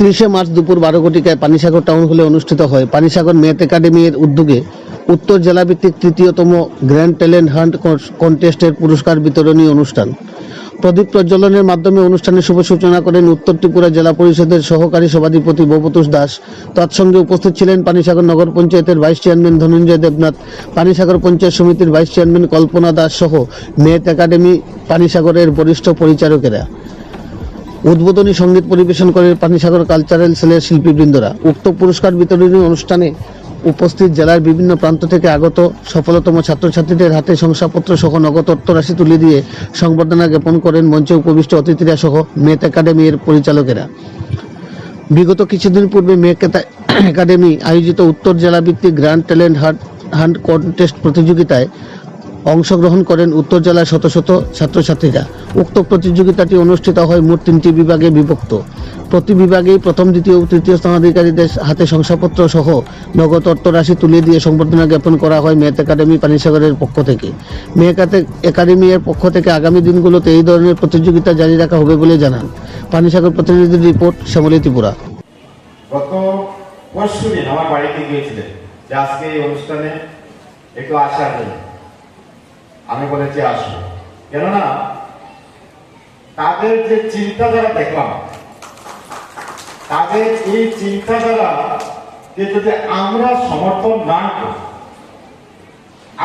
একত্রিশে মার্চ দুপুর বারো কোটিকায় পানিসাগর টাউন হলে অনুষ্ঠিত হয়। পানিসাগর মেথ একাডেমির উদ্যোগে উত্তর জেলাভিত্তিক তৃতীয়তম গ্র্যান্ড ট্যালেন্ট হান্ট কন্টেস্টের পুরস্কার বিতরণী অনুষ্ঠান। প্রদীপ প্রজ্বলনের মাধ্যমে অনুষ্ঠানের শুভ সূচনা করেন উত্তর ত্রিপুরা জেলা পরিষদের সহকারী সভাধিপতি ভবতোষ দাস। তৎসঙ্গে উপস্থিত ছিলেন পানিসাগর নগর পঞ্চায়েতের ভাইস চেয়ারম্যান ধনঞ্জয় দেবনাথ, পানিসাগর পঞ্চায়েত সমিতির ভাইস চেয়ারম্যান কল্পনা দাস সহ মেথ একাডেমি পানিসাগরের বরিষ্ঠ পরিচারকেরা। উদ্বোধনী সংগীত পরিবেশন করে পানিসাগর কালচারাল সেলের শিল্পীবৃন্দরা। উক্ত পুরস্কার বিতরণী অনুষ্ঠানে উপস্থিত জেলার বিভিন্ন প্রান্ত থেকে আগত সফলতম ছাত্রছাত্রীদের হাতে শংসাপত্র সহ নগদ অর্থরাশি তুলে দিয়ে সংবর্ধনা জ্ঞাপন করেন মঞ্চে উপবিষ্ট অতিথিরা সহ মেথ একাডেমির পরিচালকেরা। বিগত কিছুদিন পূর্বে মেক একাডেমি আয়োজিত উত্তর জেলা ভিত্তিক grand talent hunt hunt contest প্রতিযোগিতায় অংশগ্রহণ করেন উত্তর জেলার শত শত ছাত্রছাত্রীরা। উক্ত প্রতিযোগিতাটি অনুষ্ঠিত হয় মোট তিনটি বিভাগে বিভক্ত। প্রতি বিভাগেই প্রথম, দ্বিতীয় ও তৃতীয় স্থানাধিকারীদের হাতে শংসাপত্র সহ নগদ অর্থরাশি তুলে দিয়ে সংবর্ধনা জ্ঞাপন করা হয় মেথ একাডেমি পানিসাগরের পক্ষ থেকে। মেক একাডেমি এর পক্ষ থেকে আগামী দিনগুলোতে এই ধরনের প্রতিযোগিতা জারি রাখা হবে বলে জানান পানিসাগর প্রতিনিধির রিপোর্ট শ্যামলী ত্রিপুরা। গত পরশু দিন আমার বাড়িতে গিয়েছিলেন। যে আজকে এই অনুষ্ঠানে একটু আসার জন্য। আমি বলেছি আসো কেননা, তাদের যে চিন্তাধারা দেখলাম, তাদের এই চিন্তাধারা যে যদি আমরা সমর্থন না করি,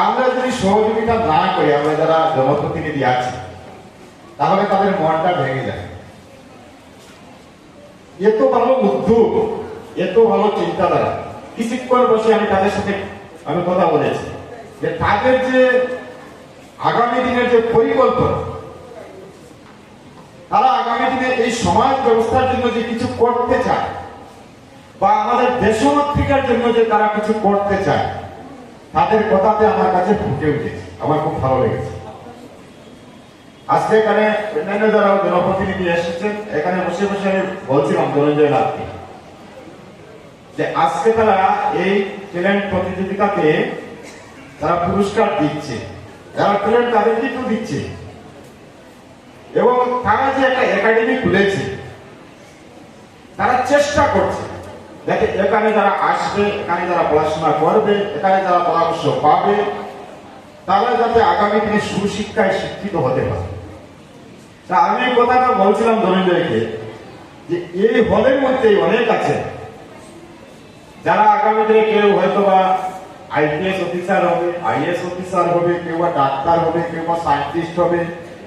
আমরা যদি সহযোগিতা না করি, আমরা যারা জনপ্রতিনিধি আছি, তাহলে তাদের মনটা ভেঙে যায়। এত ভালো উদ্যোগ এত ভালো চিন্তাধারা। কিছুক্ষণ বসে আমি তাদের সাথে আমি কথা বলেছি। যে তাদের যে আগামী দিনের যে পরিকল্পনা, তারা আগামী দিনে এই সমাজ ব্যবস্থার জন্য যে কিছু করতে চায়, বা আমাদের দেশমাতৃকার জন্য যে তারা কিছু করতে চায়, তাদের কথাতে আমার কাছে ফুটে উঠেছে। আমার খুব ভালো লেগেছে। আজকে এখানে অন্যান্য যারা জনপ্রতিনিধি এসেছেন, এখানে বসে বসে আমি বলছিলাম ধনঞ্জয় লাভকে যে আজকে তারা এই ট্যালেন্ট প্রতিযোগিতাতে তারা পুরস্কার দিচ্ছে। যারা ট্যালেন্ট তাদেরকে তো দিচ্ছে। এবং তারা যে একটা একাডেমি খুলেছে, তারা চেষ্টা করছে। দেখে এখানে যারা আসবে, এখানে যারা পড়াশোনা করবে, এখানে যারা পরামর্শ পাবে, তারা যাতে আগামী দিনে সুশিক্ষায় শিক্ষিত হতে পারে। তা আমি কথাটা বলছিলাম ধনঞ্জয়কে যে এই হলের মধ্যে অনেক আছে। যারা আগামী দিনে কেউ হয়তো বা আইপিএস অফিসার হবে, আইএস অফিসার হবে কেউ বা ডাক্তার হবে কেউ বা সায়েন্টিস্ট হবে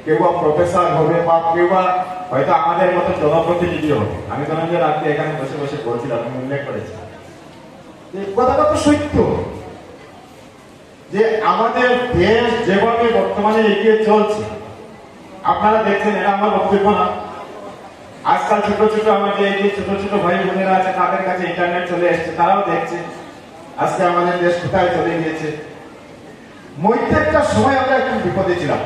কেউ বা প্রফেসর হবে, বা কেউ বা হয়তো আমাদের মতো জনপ্রতিনিধি হবে। আমি ধনঞ্জয় রাত্রে এখানে বসে বসে বলছিলাম, আমি উল্লেখ করেছি। কথাটা তো সত্য। যে আমাদের দেশ যেভাবে বর্তমানে এগিয়ে চলছে, আপনারা দেখছেন, এটা আমার বক্তব্য না। আজকাল ছোট ছোট আমাদের এই যে ছোট ছোট ভাই বোনেরা আছে, তাদের কাছে ইন্টারনেট চলে এসছে, তারাও দেখছে। আজকে আমাদের দেশ কোথায় চলে গিয়েছে? একটা সময় আমরা একটু বিপদে ছিলাম।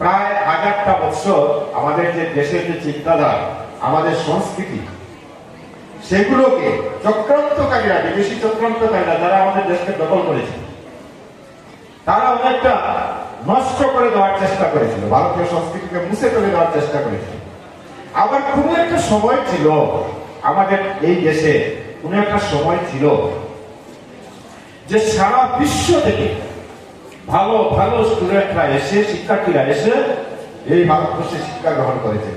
প্রায় হাজারটা বছর আমাদের যে দেশের যে চিন্তাধারা, আমাদের সংস্কৃতি, সেগুলোকে চক্রান্তকারীরা, বিদেশি চক্রান্তকারীরা যারা আমাদের দেশকে দখল করেছে, তারা অনেকটা নষ্ট করে দেওয়ার চেষ্টা করেছিল, ভারতীয় সংস্কৃতিকে মুছে ফেলে দেওয়ার চেষ্টা করেছিল। আবার কোন একটা সময় ছিল আমাদের এই দেশে কোন একটা সময় ছিল যে সারা বিশ্ব থেকে ভালো ভালো স্টুডেন্টরা এসে, শিক্ষার্থীরা এসে এই ভারতবর্ষে শিক্ষা গ্রহণ করেছে।